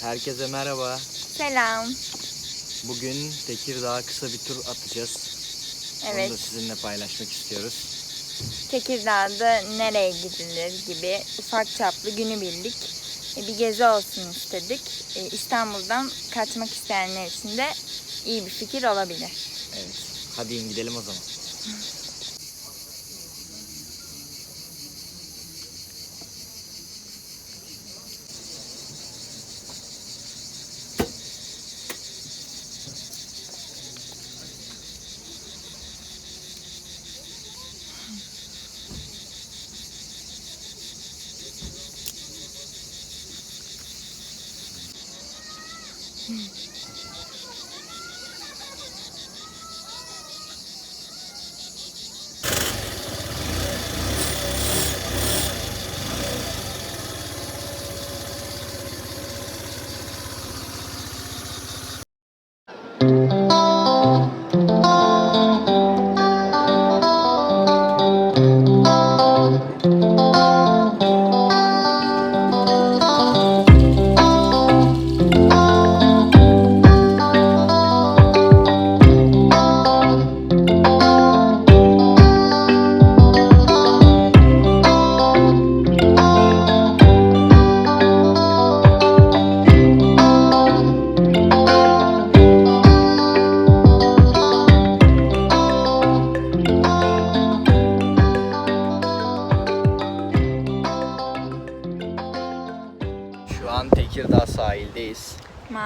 Herkese merhaba. Selam. Bugün Tekirdağ'a kısa bir tur atacağız. Onu da Evet, sizinle paylaşmak istiyoruz. Tekirdağ'da nereye gidilir gibi ufak çaplı günübirlik e, bir gezi olsun istedik. E, İstanbul'dan kaçmak isteyenler için de iyi bir fikir olabilir. Evet. Hadi gidelim o zaman.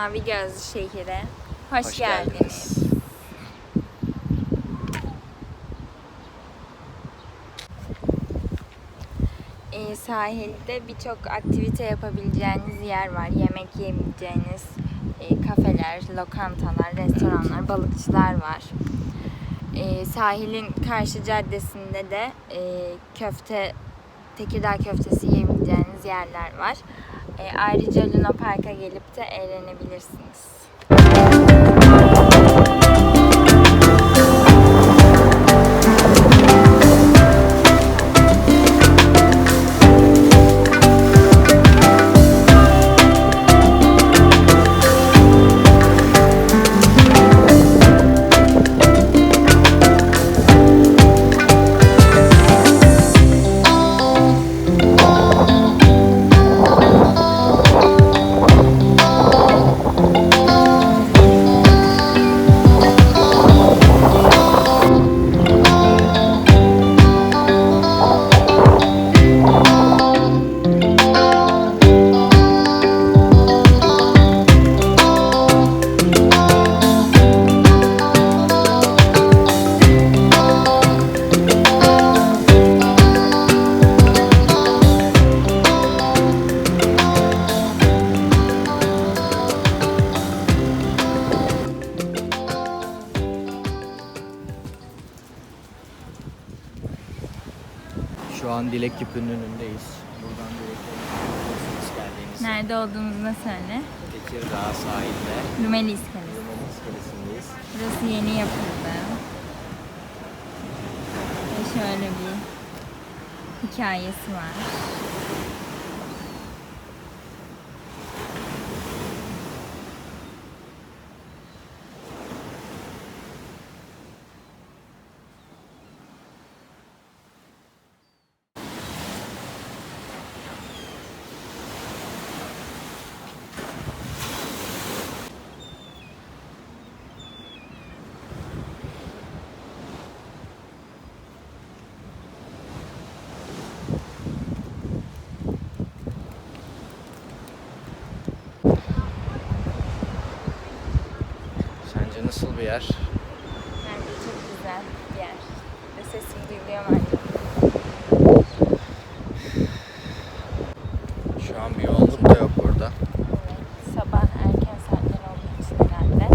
Mavi Gözlü şehire hoş, geldiniz. E, sahilde birçok aktivite yapabileceğiniz yer var. Yemek yiyebileceğiniz e, kafeler, lokantalar, restoranlar, balıkçılar var. E, sahilin karşı caddesinde de e, köfte, Tekirdağ köftesi yiyebileceğiniz yerler var. E, ayrıca Luna Park'a gelip de eğlenebilirsiniz. Dilek Küpü'nün önündeyiz. Buradan direkt. Nerede olduğumuzu söyle. Tekirdağ sahilde. Rumeli İskelesi. Rumeli İskelesi'ndeyiz. Burası yeni yapıldı. Ve şöyle bir hikayesi var. Sence nasıl bir yer? Bence çok güzel bir yer. Ve sesim duyuluyor acaba? Şu an bir yoğunluk da yok burada. Evet, sabah erken saatler olduğu için herhalde.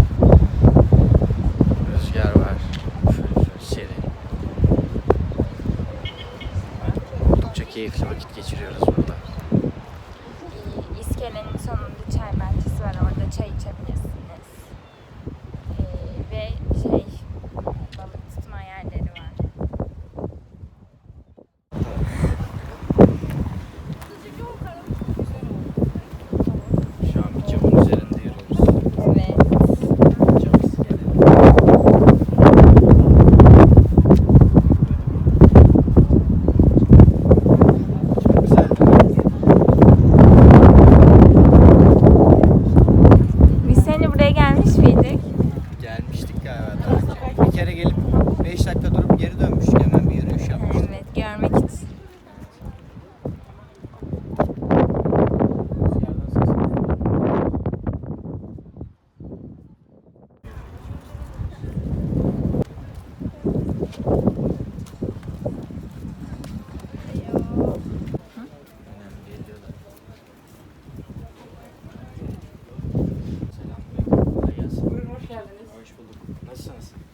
Rüzgar var. Fır serin. Oldukça keyifli vakit geçiriyoruz burada. İskelenin sonunda çay bahçesi var. Orada çay içebilirsiniz. Ve şey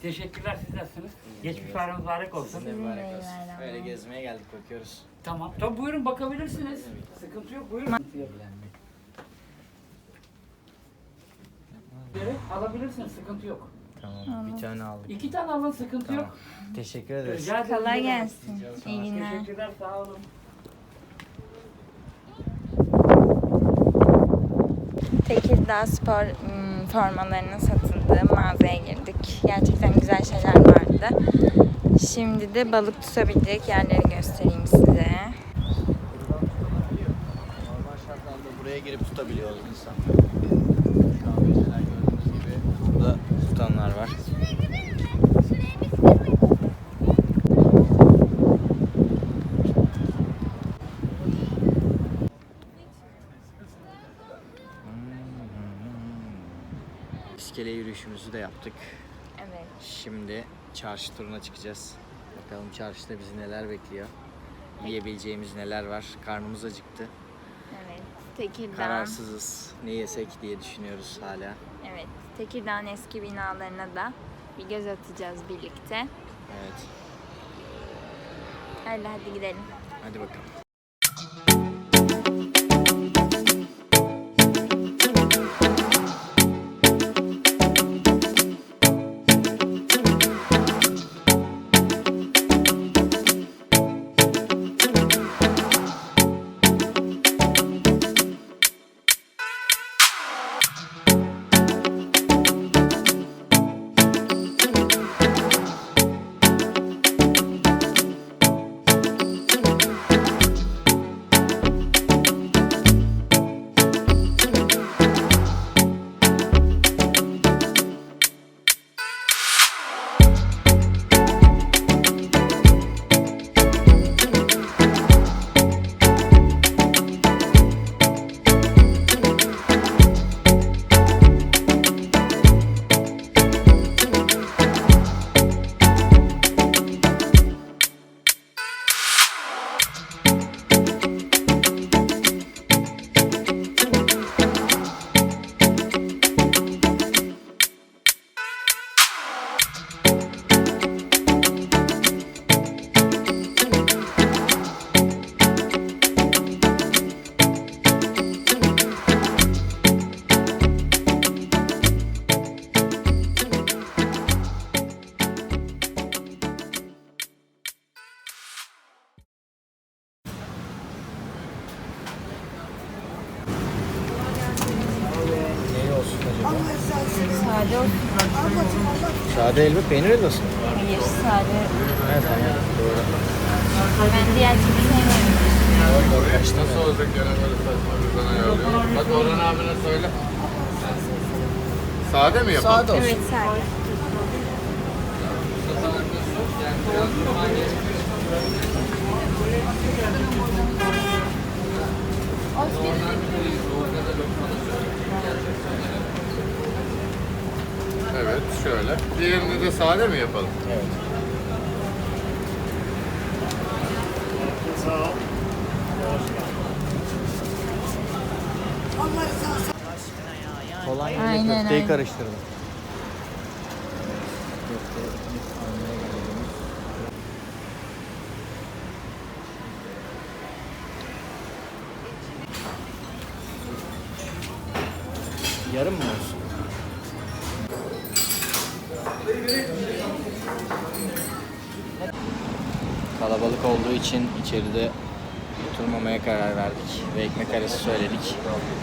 Teşekkürler siz nasılsınız? Geçmiş bayram mübarek olsun. Sizin de mübarek olsun. Öyle gezmeye geldik bakıyoruz. Tamam. Tabii buyurun bakabilirsiniz. Sıkıntı yok buyurun. Yok. Alabilirsiniz sıkıntı yok. Tamam bir tane aldık. İki tane alın sıkıntı Tamam. yok. Teşekkür ederiz. Rica ederim. Kolay gelsin. İyi günler. Teşekkürler sağ olun. Tekirdağ spor ım, formalarının satıldığı mağazaya girdik. Gerçekten güzel şeyler vardı. Şimdi de balık tutabilecek yerleri göstereyim size. Normal şartlarda buraya girip tutabiliyor insan. Şu an mesela gördüğünüz gibi burada tutanlar var. İskele yürüyüşümüzü de yaptık. Evet. Şimdi çarşı turuna çıkacağız. Bakalım çarşıda bizi neler bekliyor. Yiyebileceğimiz neler var. Karnımız acıktı. Evet. Tekirdağ. Kararsızız. Ne yesek diye düşünüyoruz hala. Evet. Tekirdağ'ın eski binalarına da bir göz atacağız birlikte. Evet. Öyle hadi gidelim. Hadi bakalım. Sade olsun. Sade elma peynir helvası mı? Hayır sade. Evet tamam. Doğru. Ben diğer türlü sevmiyorum. Nasıl olacak gene böyle saçma bir bana ayarlıyor. Bak Orhan abine söyle. Sade mi yapalım? Sade olsun. Evet sade. Evet şöyle. Diğerini de sade mi yapalım? Evet. Kolonya ile Aynen, köfteyi aynen. karıştırdım. Kalabalık olduğu için içeride oturmamaya karar verdik ve ekmek arası söyledik.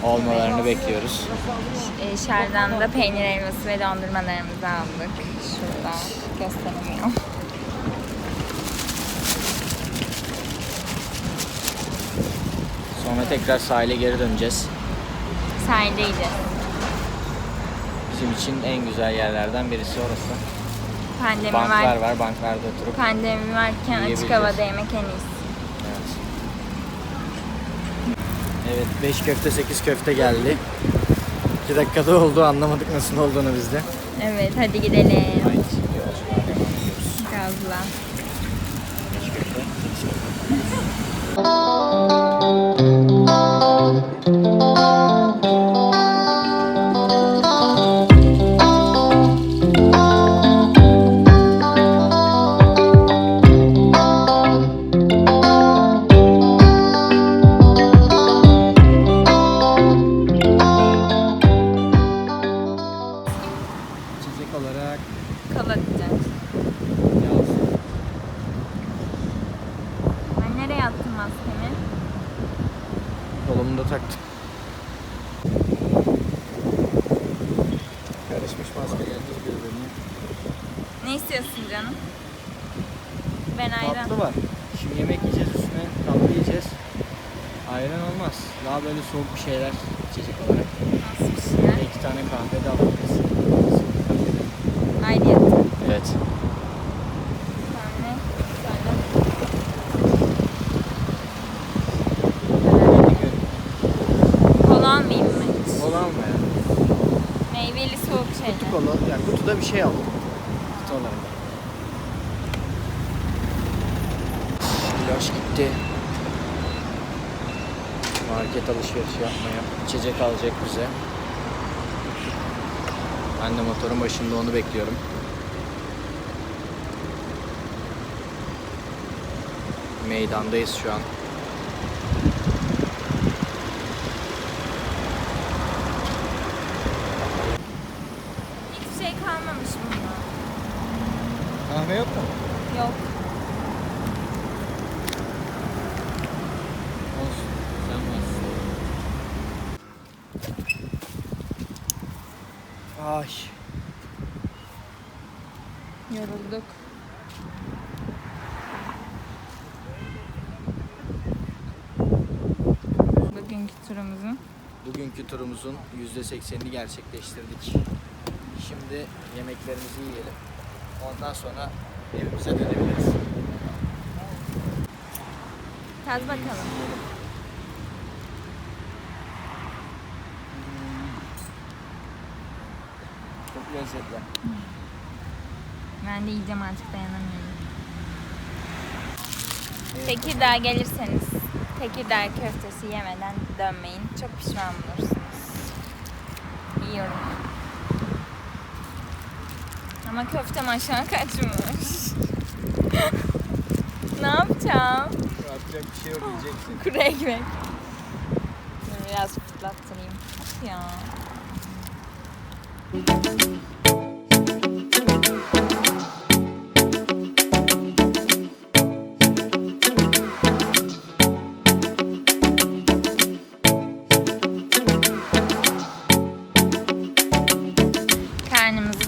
Olmalarını bekliyoruz. E, Şerdan'da peynir helvası ve dondurmalarımızı aldık. Şurada gösteremiyorum. Sonra tekrar sahile geri döneceğiz. Sahilde yiyeceğiz. Bizim için en güzel yerlerden birisi orası. Pandemi Banklar var. var, banklarda oturup. Pandemi varken açık havada yemek en iyisi. Evet. Evet, 5 köfte 8 köfte geldi. 2 dakikada oldu, anlamadık nasıl olduğunu biz de. Evet hadi gidelim. Haydi yolculuğa devam ediyoruz. Gazla. Beş köfte, sekiz köfte. Tatlı var. Şimdi yemek yiyeceğiz üstüne tatlı yiyeceğiz. Ayran olmaz. Daha böyle soğuk bir şeyler içecek olarak. Nasıl bir şeyler? Bir iki tane kahve de alabiliriz. Evet. Tane. Bir tane. Kola almayayım mı hiç? Kola alma ya. Meyveli soğuk Kutu şeyler. kola. Yani kutuda bir şey aldım. Kutu olarak. İlaç gitti. Market alışverişi yapmaya. İçecek alacak bize. Ben de motorun başında onu bekliyorum. Meydandayız şu an. Hiçbir şey kalmamış bunda. Kahve yok mu? Yok. Olsun. Sen varsın. Ay. Yorulduk. Bugünkü turumuzun Bugünkü turumuzun %80'ini gerçekleştirdik. Şimdi yemeklerimizi yiyelim. Ondan sonra evimize dönebiliriz. Taz bakalım. Lezzetli. Ben de yiyeceğim artık dayanamıyorum. Tekirdağ gelirseniz Tekirdağ köftesi yemeden dönmeyin. Çok pişman olursunuz. Yiyorum. Ama köftem aşağı kaçmış. ne yapacağım? Yapacak bir şey yok yiyeceksin. Kuru ekmek. Biraz fırlattırayım. Of ya. Karnımızı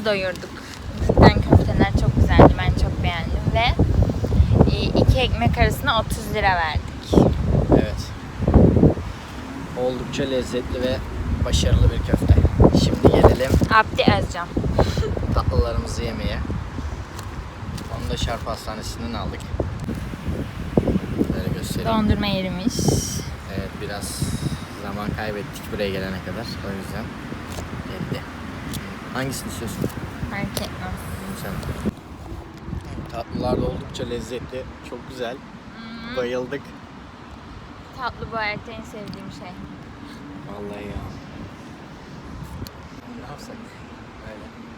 doyurduk. Cidden köfteler çok güzeldi. Ben çok beğendim ve e, iki ekmek arasına 30 lira verdik. Evet. Oldukça lezzetli ve başarılı bir köfte. Şimdi gelelim Abdi Özcan. tatlılarımızı yemeye. Onu da Şarp Hastanesi'nden aldık. Böyle göstereyim. Dondurma yerimiz. Evet biraz zaman kaybettik buraya gelene kadar. O yüzden geldi. Hangisini istiyorsun? Fark etmez. Bunu sen. Tatlılar da oldukça lezzetli. Çok güzel. Bayıldık. tatlı bu hayatta en sevdiğim şey. Ya. Ne yapsak? Öyle.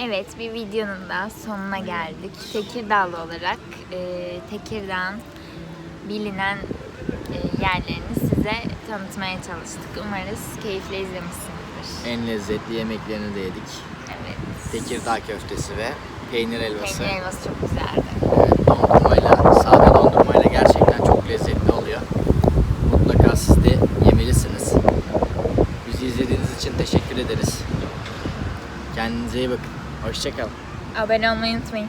Evet bir videonun da sonuna geldik. Tekirdağlı olarak e, Tekirdağ'ın bilinen e, yerlerini size tanıtmaya çalıştık. Umarız keyifle izlemişsinizdir. En lezzetli yemeklerini de yedik. Evet. Tekirdağ köftesi ve peynir helvası. Peynir helvası çok güzeldi. Evet, dondurmayla, sade dondurmayla gerçekten çok lezzetli oluyor. Mutlaka siz de yemelisiniz. Bizi izlediğiniz için teşekkür ederiz. Kendinize iyi bakın. Hoşçakalın. Abone olmayı unutmayın.